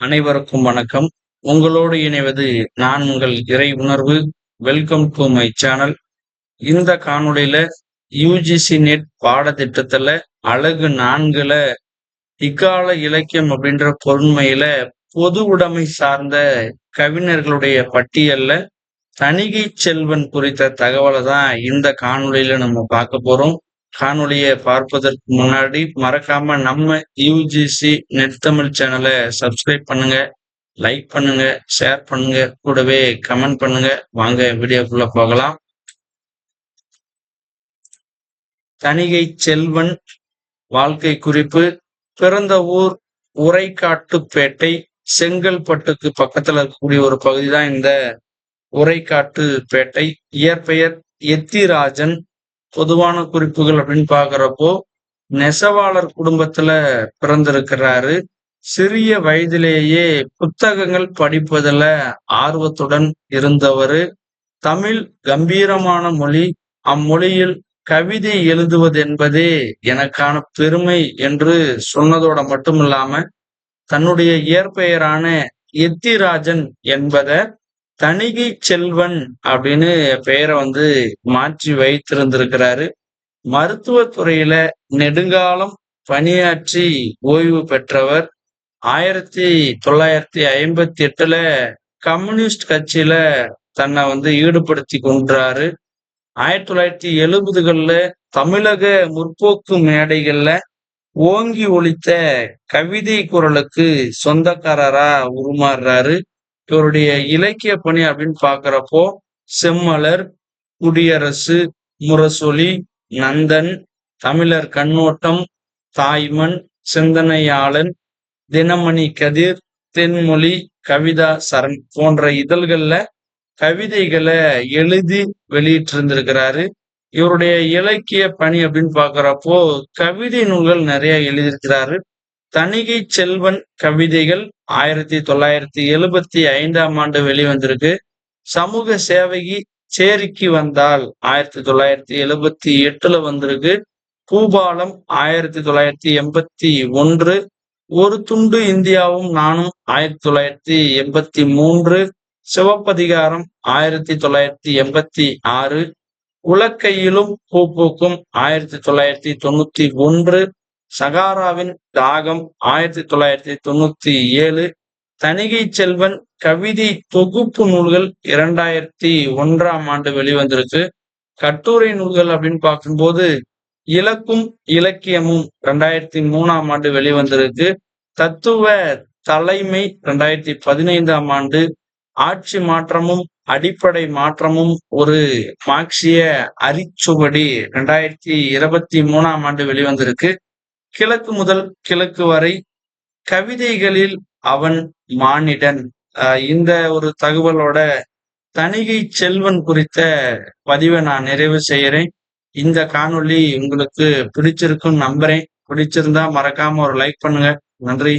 அனைவருக்கும் வணக்கம். உங்களோடு இணைவது நான் உங்கள் இறை உணர்வு. வெல்கம் டு மை சேனல் இந்த காணொளியில யூஜிசி நெட் பாடத்திட்டத்துல அழகு நான்குல இக்கால இலக்கியம் அப்படின்ற பொருண்மையில பொது உடைமை சார்ந்த கவிஞர்களுடைய பட்டியல்ல தணிகை செல்வன் குறித்த தகவலை தான் இந்த காணொளியில நம்ம பார்க்க போறோம். காணொலியை பார்ப்பதற்கு முன்னாடி மறக்காம நம்ம யூஜிசி நெட் தமிழ் சேனலை சப்ஸ்கிரைப் பண்ணுங்க லைக் பண்ணுங்க ஷேர் பண்ணுங்க கூடவே கமெண்ட் பண்ணுங்க. வாங்க வீடியோக்குள்ள போகலாம். தணிகை செல்வன் வாழ்க்கை குறிப்பு. பிறந்த ஊர் உரைக்காட்டுப்பேட்டை செங்கல்பட்டுக்கு பக்கத்துல இருக்கக்கூடிய ஒரு பகுதி தான் இந்த உரைக்காட்டுப்பேட்டை இயற்பெயர் எத்திராஜன் பொதுவான குறிப்புகள் அப்படின்னு பாக்குறப்போ நெசவாளர் குடும்பத்துல பிறந்திருக்கிறாரு. சிறிய வயதிலேயே புத்தகங்கள் படிப்பதுல ஆர்வத்துடன் இருந்தவர். தமிழ் கம்பீரமான மொழி அம்மொழியில் கவிதை எழுதுவது என்பதே எனக்கான பெருமை என்று சொன்னதோட மட்டும் இல்லாம தன்னுடைய இயற்பெயரான எத்திராஜன் என்பதை தணிகை செல்வன் அப்படின்னு பெயரை வந்து மாற்றி வைத்திருந்திருக்கிறாரு. மருத்துவத்துறையில நெடுங்காலம் பணியாற்றி ஓய்வு பெற்றவர். ஆயிரத்தி தொள்ளாயிரத்தி ஐம்பத்தி எட்டுல கம்யூனிஸ்ட் கட்சியில தன்னை வந்து ஈடுபடுத்தி கொண்டாரு ஆயிரத்தி தொள்ளாயிரத்தி எழுபதுகள்ல தமிழக முற்போக்கு மேடைகள்ல ஓங்கி ஒழித்த கவிதை குரலுக்கு சொந்தக்காரரா உருமாறுறாரு. இவருடைய இலக்கிய பணி அப்படின்னு பாக்குறப்போ செம்மலர் குடியரசு முரசொலி நந்தன் தமிழர் கண்ணோட்டம் தாய்மண் சிந்தனையாளன் தினமணி கதிர் தென்மொழி கவிதா சரண் போன்ற இதழ்கள்ல கவிதைகளை எழுதி வெளியிட்டிருந்திருக்கிறாரு. இவருடைய இலக்கிய பணி அப்படின்னு பாக்குறப்போ கவிதை நூல்கள் நிறைய எழுதியிருக்கிறாரு. தணிகை செல்வன் கவிதைகள் ஆயிரத்தி தொள்ளாயிரத்தி எழுபத்தி ஐந்தாம் ஆண்டு வெளிவந்திருக்கு. சமூக சேவகி சேரிக்கு வந்தால் ஆயிரத்தி தொள்ளாயிரத்தி எழுபத்தி எட்டுல வந்திருக்கு. பூபாலம் ஆயிரத்தி தொள்ளாயிரத்தி எண்பத்தி ஒன்று. ஒரு துண்டு இந்தியாவும் நானும் ஆயிரத்தி தொள்ளாயிரத்தி எண்பத்தி மூன்று. சிவப்பதிகாரம் ஆயிரத்தி தொள்ளாயிரத்தி எண்பத்தி ஆறு. உலக்கையிலும் பூ பூக்கும் ஆயிரத்தி தொள்ளாயிரத்தி தொண்ணூத்தி ஒன்று. சகாராவின் தாகம் ஆயிரத்தி தொள்ளாயிரத்தி தொண்ணூத்தி ஏழு தணிகை செல்வன் கவிதை தொகுப்பு நூல்கள் இரண்டாயிரத்தி ஒன்றாம் ஆண்டு வெளிவந்திருக்கு. கட்டுரை நூல்கள் அப்படின்னு பார்க்கும்போது இலக்கும் இலக்கியமும் ரெண்டாயிரத்தி மூணாம் ஆண்டு வெளிவந்திருக்கு. தத்துவ தலைமை ரெண்டாயிரத்தி பதினைந்தாம் ஆண்டு ஆட்சி மாற்றமும் அடிப்படை மாற்றமும் ஒரு மார்க்சிய அரிச்சுவடி ரெண்டாயிரத்தி இருபத்தி மூணாம் ஆண்டு வெளிவந்திருக்கு. கிழக்கு முதல் கிழக்கு வரை கவிதைகளில் அவன் மானிடன். இந்த ஒரு தகவலோட தணிகை செல்வன் குறித்த பதிவை நான் நிறைவு செய்யறேன் இந்த காணொளி உங்களுக்கு பிடிச்சிருக்கும் நம்புறேன். பிடிச்சிருந்தா மறக்காம ஒரு லைக் பண்ணுங்க. நன்றி.